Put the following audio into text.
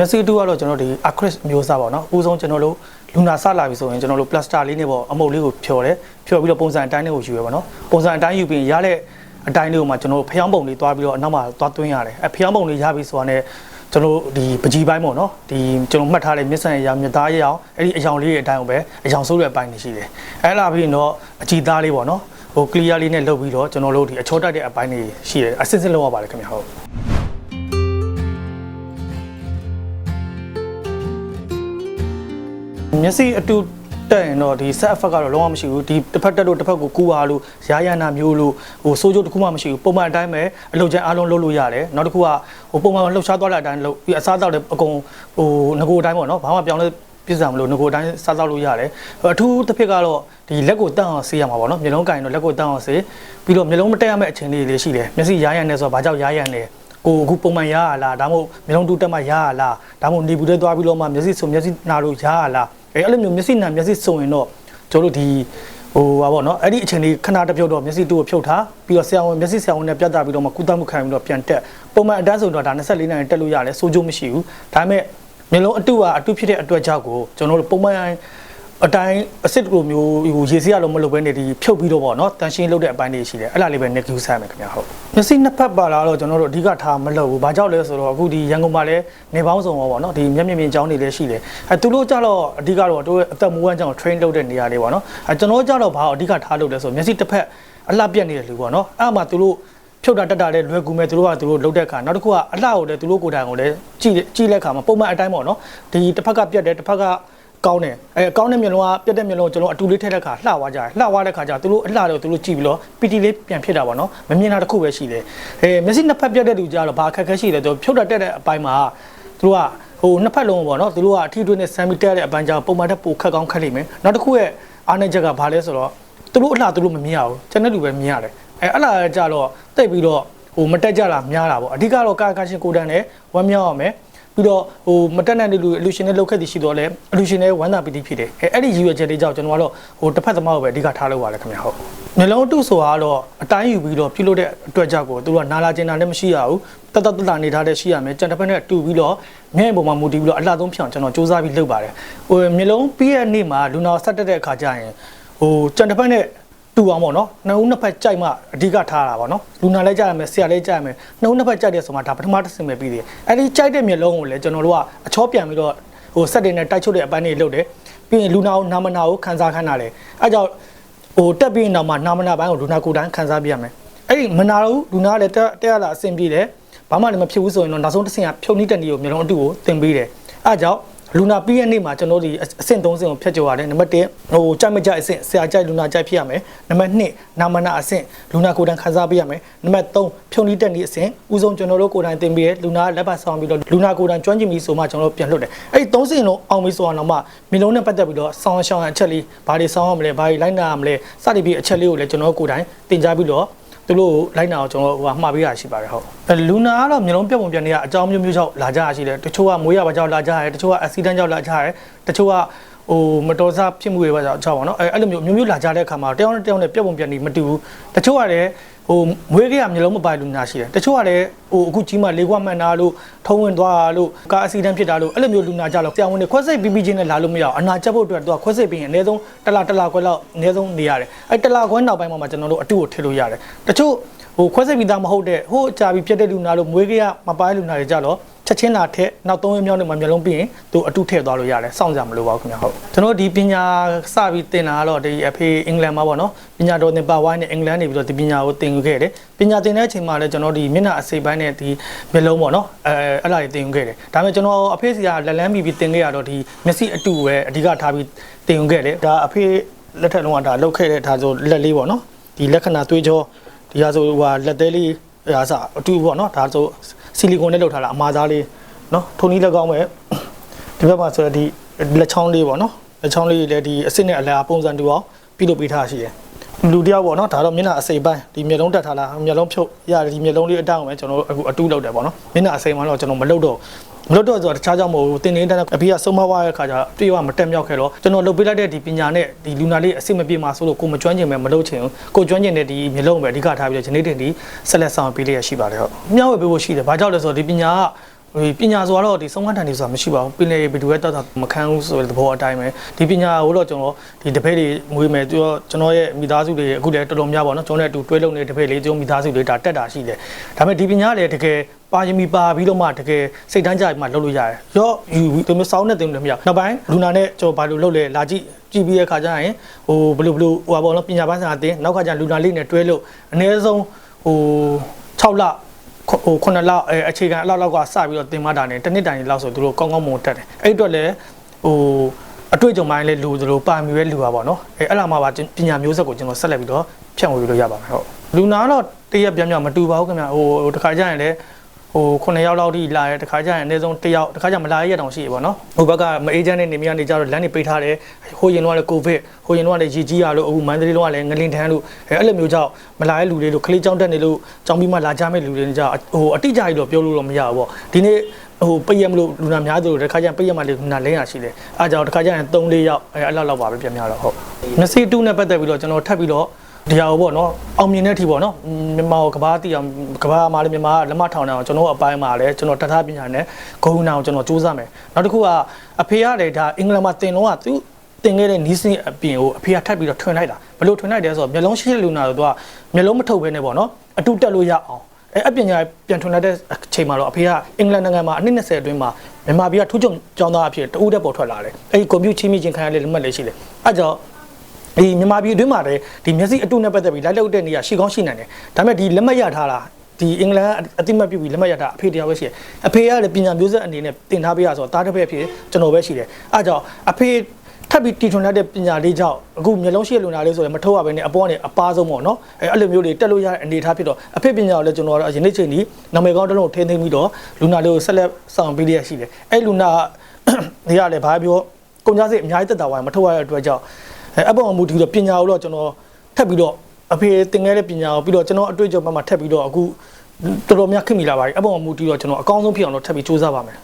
မျက်စိတူကတော့ကျွန်တော်ဒီ acrylic မျိုးစားပေါ့နော်ဥဆုံးကျွန်တော်တို့လူနာစလာပြီဆိုရင်ကျွန်တော်တို့ plaster လေးနဲ့ပေါ့အမုတ်လေးကိုဖြော်တယ်ဖြော်ပြီးတော့ပုံစံအတိုင်းလေးကိုယူရပါတော့ပုံစံအတိုင်းယူပြီးရတဲ့အတိုင်းလေးကိုမှကျွန်တော်တို့ဖျောင်းပုံလေးတွားပြီးတော့အနောက်မှာတွားသွင်းရတယ်အဲဖျောင်းပုံလေးရပြီဆိုတာနဲ့ကျွန်တော်တို့ဒီပကြီးပိုင်းပေါ့နော်ဒီကျွန်တော်မှတ်ထားတဲ့မျက်စံရမြသားရအောင်အဲ့ဒီအယောင်လေးရဲ့အတိုင်းကိုပဲအယောင်ဆိုးတဲ့အပိုင်းနေရှိတယ်အဲလာပြီးတော့အကြည်သားလေးပေါ့နော်ဟို clear လေးနဲ့လုပ်ပြီးတော့ကျွန်တော်တို့ဒီအချောတက်တဲ့အပိုင်းတွေရှိတယ်အစစ်စစ်လုပ်ရပါတယ်ခင်ဗျာဟုတ် မျက်စိအတူတက်ရင်တော့ဒီ set effect ကတော့လုံးဝမရှိဘူးဒီတစ်ဖက်တက်လို့တစ်ဖက်ကိုကူပါလို့ရာရနာမျိုးလို့ဟိုစိုးကျိုးတစ်ခုမှမရှိဘူးပုံမှန်အတိုင်းပဲအလုပ်ချမ်းအားလုံးလုပ်လို့ရတယ်နောက်တစ်ခုကဟိုပုံမှန်လှုပ်ရှားသွားတဲ့အတိုင်းလုပ်ပြီးအစားအသောက်တွေအကုန်ဟိုငကိုအတိုင်းပေါ့နော်ဘာမှပြောင်းလဲပြစ်စံမလို့ငကိုအတိုင်းစားသောက်လို့ရတယ်အထူးတစ်ဖက်ကတော့ဒီလက်ကိုတန့်အောင်ဆေးရမှာပေါ့နော်မျက်လုံးကင်တော့လက်ကိုတန့်အောင်ဆေးပြီးတော့မျက်လုံးမတက်ရမယ့်အခြေအနေလေးရှိတယ်မျက်စိရာရနေဆိုတော့ဘာကြောင့်ရာရနေကိုအခုပုံမှန်ရရလားဒါမှမဟုတ်မျက်လုံးတူတက်မှရရလားဒါမှမဟုတ်နေဘူးတဲ့သွားပြီးတော့မှမျက်စိဆိုမျက်စိနာလို့ရရလား အဲအဲ့လိုမျိုးမျက်စိနာမျက်စိစုံရင်တော့ကျွန်တော်တို့ဒီဟိုပါပေါ့နော်အဲ့ဒီအချိန်လေးခဏတစ်ပြုတ်တော့မျက်စိတူကိုဖြုတ်ထားပြီးတော့ဆရာဝန်မျက်စိဆရာဝန်နဲ့ပြတ်တာပြီးတော့မှကုသမှုခံပြီးတော့ပြန်တက်ပုံမှန်အတန်းဆိုတော့ဒါ24နာရီတက်လို့ရတယ်စိုးကျိုးမရှိဘူးဒါပေမဲ့မျက်လုံးအတုကအတုဖြစ်တဲ့အတွက်ကြောင့်ကိုကျွန်တော်တို့ပုံမှန် အတိုင်းအစ်စ်လိုမျိုးဟိုရေစီးရလို့မလုပ်ဘဲနေဒီဖြုတ်ပြီးတော့ပေါ့နော်တန်ရှင်းလုပ်တဲ့အပိုင်းတွေရှိတယ်အဲ့ဒါလေးပဲ next use မယ်ခင်ဗျာဟုတ်မျက်စိနှစ်ဖက်ပါလာတော့ကျွန်တော်တို့အဓိကထားမလုပ်ဘူးဘာကြောင့်လဲဆိုတော့အခုဒီရန်ကုန်မှာလည်းနေပေါင်းစုံပေါ့နော်ဒီမျက်မြင်မြင်ကျောင်းတွေလည်းရှိတယ်အဲသူတို့ကြတော့အဓိကတော့တို့အသက်မူဝမ်းကြောင့် train လုပ်တဲ့နေရာလေးပေါ့နော်အဲကျွန်တော်ကြတော့ဘာအဓိကထားလုပ်လဲဆိုမျက်စိတစ်ဖက်အလှပြက်နေတဲ့လူပေါ့နော်အဲ့မှာသူတို့ဖြုတ်တာတက်တာလည်းလွယ်ကူမဲ့သူတို့ကသူတို့လုတ်တဲ့အခါနောက်တစ်ခုကအလှကိုလည်းသူတို့ကိုယ်တိုင်ကိုလည်းကြည့်ကြည့်လက်ခါမှာပုံမှန်အတိုင်းပေါ့နော်ဒီတစ်ဖက်ကပြက်တယ်တစ်ဖက်က ကောင်းတယ်အဲကောင်းတဲ့မျက်လုံးကပြက်တဲ့မျက်လုံးကိုကျွန်တော်အတူလေးထည့်တဲ့ခါလှသွားကြတယ်လှသွားတဲ့ခါကျသူတို့အလှတော့သူတို့ကြည့်ပြီးတော့ပီတီလေးပြန်ဖြစ်တာပေါ့နော်မမြင်တာတစ်ခုပဲရှိတယ်အဲမျက်စိနှစ်ဖက်ပြက်တဲ့လူကြတော့ဘာအခက်အခဲရှိလဲသူဖြုတ်တာတက်တဲ့အပိုင်းမှာသူတို့ကဟိုနှစ်ဖက်လုံးပေါ့နော်သူတို့ကအထီးတွင်းနဲ့ဆမ်မီတက်တဲ့အပိုင်းကြောင့်ပုံမှန်တက်ပိုခက်ကောင်းခက်လိမ့်မယ်နောက်တစ်ခုရဲ့အားနည်းချက်ကဘာလဲဆိုတော့သူတို့အလှသူတို့မမြင်ရဘူးကျန်တဲ့လူပဲမြင်ရတယ်အဲအလှကြတော့တိတ်ပြီးတော့ဟိုမတက်ကြတာများတာပေါ့အဓိကတော့ကာကရှင်ကိုတန်းနဲ့ဝမ်းမြောက်ရမယ် ပြီးတော့ဟိုမတက်တဲ့လူအလူရှင်နဲ့လောက်ခဲ့တည်ရှိတော့လဲအလူရှင်နဲ့ဝမ်းသာပီတိဖြစ်တယ်အဲအဲ့ဒီရည်ရွယ်ချက်လေးကြောင့်ကျွန်တော်ကတော့ဟိုတစ်ဖက်သမားကိုပဲအဓိကထားလို့ပါလေခင်ဗျာဟုတ်မျိုးလုံးတုဆိုတာကတော့အတိုင်းယူပြီးတော့ပြုလုပ်တဲ့အတွက်ကြောင့်ကိုသူကနာလာကျင်တာလည်းမရှိရဘူးတတ်တတ်တတ်နေထားတဲ့ရှိရမယ်ကြံတစ်ဖက်နဲ့တူပြီးတော့မျက်ရည်ပေါ်မှာမူတည်ပြီးတော့အလှသုံးဖြောင်ကျွန်တော်စူးစမ်းပြီးလုပ်ပါတယ်ဟိုမျိုးလုံးပြီးရဲ့နေ့မှာလူနာဆက်တက်တဲ့အခါကျရင်ဟိုကြံတစ်ဖက်နဲ့ တူအောင်ပေါ့နော်နှစ်ဦးနှစ်ဖက်ကြိုက်မှအဓိကထားတာပေါ့နော်လူနာလည်းကြရမယ်ဆရာလည်းကြရမယ်နှစ်ဦးနှစ်ဖက်ကြိုက်တဲ့ဆိုမှဒါပထမတစ်ဆင့်ပဲပြီးတယ်အဲ့ဒီကြိုက်တဲ့မျက်လုံးကိုလည်းကျွန်တော်တို့ကအချောပြန်ပြီးတော့ဟိုစက်တွေနဲ့တိုက်ချုပ်တဲ့အပိုင်းတွေလုပ်တယ်ပြီးရင်လူနာကိုနာမနာကိုခန်းစားခန်းတာလေအဲကြောင့်ဟိုတက်ပြီးရင်တော့မှနာမနာပိုင်းကိုလူနာကိုယ်တိုင်ခန်းစားပြရမယ်အဲ့ဒီမနာတော့လူနာကလည်းတက်တက်ရတာအဆင်ပြေတယ်ဘာမှလည်းမဖြစ်ဘူးဆိုရင်တော့နောက်ဆုံးတစ်ဆင့်ကဖြုတ်နိတက်နီကိုမျက်လုံးအတူကိုတင်ပေးတယ်အဲကြောင့် လူနာပြီးရဲ့နေ့မှာကျွန်တော်ဒီအဆင့်3ဆင့်ကိုဖျက်ကျော်ရတယ်နံပါတ်1ဟိုကြိုက်မကြိုက်အဆင့်ဆရာကြိုက်လူနာကြိုက်ဖြစ်ရမယ်နံပါတ်2နာမနာအဆင့်လူနာကိုယ်တိုင်ခန်းစားပေးရမယ်နံပါတ်3ဖြုံနီးတက်နီအဆင့်ဥဆုံးကျွန်တော်တို့ကိုယ်တိုင်တင်ပေးရလူနာလက်ပတ်ဆောင်ပြီးတော့လူနာကိုယ်တိုင်ကျွမ်းကျင်ပြီးဆိုမှကျွန်တော်တို့ပြန်လွတ်တယ်အဲ့ဒီ3ဆင့်လုံးအောင်ပြီးဆိုတော့မှမင်းလုံးနဲ့ပတ်သက်ပြီးတော့ဆောင်းရှောင်းအချက်လေးဘာတွေဆောင်းရမလဲဘာတွေလိုက်နာရမလဲစသည်ဖြင့်အချက်လေးကိုလည်းကျွန်တော်တို့ကိုယ်တိုင်တင်ကြားပြီးတော့ သူတို့လိုက်နာအောင်ကျွန်တော်ဟိုမှားပေးရရှိပါတယ်ဟုတ်လူနာကတော့မျိုးလုံးပြတ်ပုံပြတ်နေရအကြောင်းမျိုးမျိုးကြောင့်လာကြရရှိတယ်တချို့ကမွေးရပါကြောင့်လာကြရတယ်တချို့ကအက်ဆီဒန့်ကြောင့်လာကြရတယ်တချို့ကဟိုမတော်စားဖြစ်မှုတွေပါကြောင့်ပေါ့နော်အဲအဲ့လိုမျိုးမျိုးမျိုးလာကြတဲ့အခါမှာတယောက်နဲ့တယောက်နဲ့ပြတ်ပုံပြတ်နေမတူဘူးတချို့ကလည်း ဟိုမွေးကြရမျိုးလုံးမပိုင်လူနာရှိတယ်တချို့ကလည်းဟိုအခုကြီးမှလေးခွမှန်တာလို့ထုံးဝင်သွားလို့ကားအက်ဆီဒန့်ဖြစ်တာလို့အဲ့လိုမျိုးလူနာကြလို့ဆရာဝန်တွေခွဲစိတ်ပြီးပြီးချင်းနဲ့လာလို့မရအောင်အနာချက်ဖို့အတွက်သူကခွဲစိတ်ပြီးရင်အနည်းဆုံးတစ်လတစ်လခွဲလောက်အနည်းဆုံးနေရတယ်အဲ့တစ်လခွဲနောက်ပိုင်းမှာကျွန်တော်တို့အတုကိုထည့်လို့ရတယ်တချို့ဟိုခွဲစိတ်ပြီးသားမဟုတ်တဲ့ဟိုအကြာပြီးပြတ်တဲ့လူနာလို့မွေးကြရမပိုင်းလူနာတွေကြတော့ ချက်ချင်းလာထက်နောက်သုံးရက်မြောက်နေမှာမျိုးလုံးပြီးရင်သူအတုထည့်သွားလို့ရတယ်စောင့်ကြမလို့ပါဘူးခင်ဗျာဟုတ်ကျွန်တော်ဒီပညာစပြီးသင်တာကတော့ဒီအဖေအင်္ဂလန်မှာပေါ့နော်ပညာတော်သင်ပါဝိုင်းနဲ့အင်္ဂလန်နေပြီးတော့ဒီပညာကိုသင်ယူခဲ့တယ်ပညာသင်တဲ့အချိန်မှာလည်းကျွန်တော်ဒီမျက်နှာအစိပ်ပိုင်းနဲ့ဒီမျိုးလုံးပေါ့နော်အဲအဲ့ဒါတွေသင်ယူခဲ့တယ်ဒါပေမဲ့ကျွန်တော်အဖေစီကလက်လန်းပြီးပြီးသင်ခဲ့ရတော့ဒီမျက်စိအတုပဲအဓိကထားပြီးသင်ယူခဲ့တယ်ဒါအဖေလက်ထက်လုံးကဒါလောက်ခဲ့တဲ့ဒါဆိုလက်လေးပေါ့နော်ဒီလက္ခဏာသွေးကြောဒီဟာဆိုဟိုလက်သေးလေးဟာစအတူပေါ့နော်ဒါဆို ဆီလီကွန်နဲ့လုပ်ထားတာအမာသားလေးနော်ထုံနည်းလက်ကောင်းပဲဒီဘက်မှာဆိုတော့ဒီလက်ချောင်းလေးပေါ့နော်လက်ချောင်းလေးလည်းဒီအစ်စ်နဲ့အလားပုံစံတူအောင်ပြုလုပ်ပေးထားရှိတယ် လူတယောက်ပေါ့နော်ဒါတော့မျက်နှာအစိပ်ပိုင်းဒီမျက်လုံးတက်ထားလားမျက်လုံးဖြုတ်ရတယ်ဒီမျက်လုံးလေးအတောင့်ပဲကျွန်တော်အခုအတူလုပ်တယ်ပေါ့နော်မျက်နှာအစိပ်မှာတော့ကျွန်တော်မလုပ်တော့မလုပ်တော့ဆိုတော့တခြားကြောင့်မဟုတ်ဘူးတင်နေတဲ့အဖေကဆုံးမသွားတဲ့ခါကျတော့ပြေဝမတက်မြောက်ခဲ့တော့ကျွန်တော်လုပ်ပေးလိုက်တဲ့ဒီပညာနဲ့ဒီလူနာလေးအစစ်မပြေမှာဆိုလို့ကိုမကျွမ်းကျင်ပဲမလုပ်ချင်ဘူးကိုကျွမ်းကျင်တဲ့ဒီမျိုးလုံးပဲအဓိကထားပြီးတော့ဂျနေတင်ဒီဆက်လက်ဆောင်ပေးလျက်ရှိပါတယ်ဟုတ်မျှဝေပေးဖို့ရှိတယ်ဘာကြောင့်လဲဆိုတော့ဒီပညာကဟ ဒီပညာဆိုတော့ဒီဆုံးမတန်နေဆိုတာမရှိပါဘူးပင်လေဘယ်သူပဲတတ်တာမခံဘူးဆိုတဲ့သဘောအတိုင်းပဲဒီပညာကိုတော့ကျွန်တော်ဒီတပည့်တွေမွေးမယ်သူတို့ကျွန်တော်ရဲ့မိသားစုတွေအခုလည်းတော်တော်များပါတော့ကျွန်တော်နဲ့အတူတွဲလုံနေတဲ့တပည့်လေးကျွန်တော်မိသားစုတွေဒါတက်တာရှိတယ်ဒါပေမဲ့ဒီပညာလည်းတကယ်ပါရမီပါပြီးတော့မှတကယ်စိတ်တန်းကြမှလုပ်လို့ရတယ်ရော့ယူဒီမျိုးစောင်းတဲ့တင်လို့မရနောက်ပိုင်းလူနာနဲ့ကျွန်တော်ဘာလို့လုပ်လဲလာကြည့်ကြည့်ပြီးတဲ့ခါကျရင်ဟိုဘယ်လိုဘယ်လိုဟိုပါဘောနော်ပညာပိုင်းဆိုင်ရာတင်နောက်ခါကျလူနာလေးနဲ့တွဲလို့အနည်းဆုံးဟို6လ ဟိုခုနှစ်လောက်အဲအခြေခံအလောက်လောက်ကစပြီးတော့တင်မတာနေတစ်နှစ်တိုင်လောက်ဆိုသူတို့ကောင်းကောင်းမွန်တက်တယ်အဲ့အတွက်လည်းဟိုအတွေ့အကြုံပိုင်းလည်းလူသလိုပါမီပဲလူပါပေါ့နော်အဲအဲ့လာမှပါပညာမျိုးဆက်ကိုကျွန်တော်ဆက်လက်ပြီးတော့ဖြန့်ဝေလို့ရပါမယ်ဟုတ်လူနာတော့တရက်ပြန်ပြန်မတူပါဘူးခင်ဗျဟိုဟိုတခါကျရင်လည်း ဟိုခုနှစ်ယောက်လောက်ထိလာတယ်တခါကျရင်အနည်းဆုံးတစ်ယောက်တခါကျမလာရရတောင်ရှိရပေါ့နော်ဟိုဘက်ကမအေဂျင့်နဲ့နေမရနေကြတော့လမ်းတွေပိတ်ထားတယ်ဟိုရင်တော့လည်းကိုဗစ်ဟိုရင်တော့လည်းရေကြီးရလို့အခုမန္တလေးတော့လည်းငလင်ထန်းလို့အဲအဲ့လိုမျိုးကြောင့်မလာတဲ့လူတွေလို့ခလေးကြောင်းတက်နေလို့ကြောင်းပြီးမှလာကြမဲ့လူတွေကြောင့်ဟိုအတိအကျကြီးတော့ပြောလို့တော့မရဘူးပေါ့ဒီနေ့ဟိုပိတ်ရမလို့လူနာများသလိုတခါကျရင်ပိတ်ရမှလေလူနာလင်းရရှိတယ်အားကြောင့်တခါကျရင်3 4ယောက်အဲအဲ့လောက်လောက်ပါပဲပြန်များတော့ဟုတ်မျက်စိတူးနဲ့ပတ်သက်ပြီးတော့ကျွန်တော်ထပ်ပြီးတော့ ဒီဟာကိုပေါ့နော်အောင်မြင်တဲ့အထိပေါ့နော်မြန်မာကိုကဘာတီအောင်ကဘာမှာလည်းမြန်မာလက်မထောင်နေအောင်ကျွန်တော်အပိုင်းမှာလည်းကျွန်တော်တထားပညာနဲ့ဂုဏ်နာအောင်ကျွန်တော်စူးစမ်းမယ်နောက်တစ်ခုကအဖေရတယ်ဒါအင်္ဂလန်မှာတင်တော့ကသူတင်ခဲ့တဲ့နီးစင်းအပြင်ကိုအဖေကထပ်ပြီးတော့ထွင်လိုက်တာဘယ်လိုထွင်လိုက်လဲဆိုတော့မျက်လုံးရှိတဲ့လူနာဆိုတော့မျက်လုံးမထုတ်ဘဲနဲ့ပေါ့နော်အတူတက်လို့ရအောင်အဲအပညာပြန်ထွင်လိုက်တဲ့အချိန်မှာတော့အဖေကအင်္ဂလန်နိုင်ငံမှာအနှစ်20အတွင်းမှာမြန်မာပြည်ကထူးချွန်ကျောင်းသားအဖြစ်တူးတက်ပေါ်ထွက်လာတယ်အဲဒီကွန်ပျူတာချင်းမြင့်ချင်းခံရတဲ့လက်မှတ်လေးရှိတယ်အဲကြောင့် ဒီမြန်မာပြည်အတွင်းမှာလည်းဒီမျက်စိအတုနဲ့ပတ်သက်ပြီးလိုက်လောက်တဲ့နေရာရှိကောင်းရှိနိုင်တယ်ဒါပေမဲ့ဒီလက်မှတ်ရထားတာဒီအင်္ဂလန်အတိမတ်ပြုပြီးလက်မှတ်ရတာအဖေတရားပဲရှိတယ်အဖေကလည်းပညာမျိုးဆက်အနေနဲ့တင်ထားပေးရဆိုတော့တားတစ်ဖက်ဖြစ်ကျွန်တော်ပဲရှိတယ်အဲကြောင့်အဖေထပ်ပြီးတီထွန်တဲ့ပညာလေးကြောင့်အခုမျိုးလုံးရှိလူနာလေးဆိုရင်မထုတ်ရဘဲနဲ့အပေါ်ကနေအပါဆုံးပေါ့နော်အဲအဲ့လိုမျိုးတွေတက်လို့ရတဲ့အနေအထားဖြစ်တော့အဖေပညာကိုလည်းကျွန်တော်တို့ယနေ့ချိန်ဒီနာမည်ကောင်းတစ်လုံးထိန်းသိမ်းပြီးတော့လူနာလေးကိုဆက်လက်ဆောင်ပေးရရှိတယ်အဲ့လူနာနေရလည်းဘာပြောကုန်ကြစိတ်အများကြီးတက်တာဝိုင်းမထုတ်ရတဲ့အတွက်ကြောင့် အဲအပေါ်အမူတည်ပြီးတော့ပညာကိုတော့ကျွန်တော်ထပ်ပြီးတော့အဖေသင်ခဲ့တဲ့ပညာကိုပြီးတော့ကျွန်တော်အတွေ့အကြုံဘက်မှာထပ်ပြီးတော့အခုတော်တော်များခင်မိလာပါပြီအပေါ်အမူတည်တော့ကျွန်တော်အကောင်းဆုံးဖြစ်အောင်တော့ထပ်ပြီးစူးစမ်းပါမယ်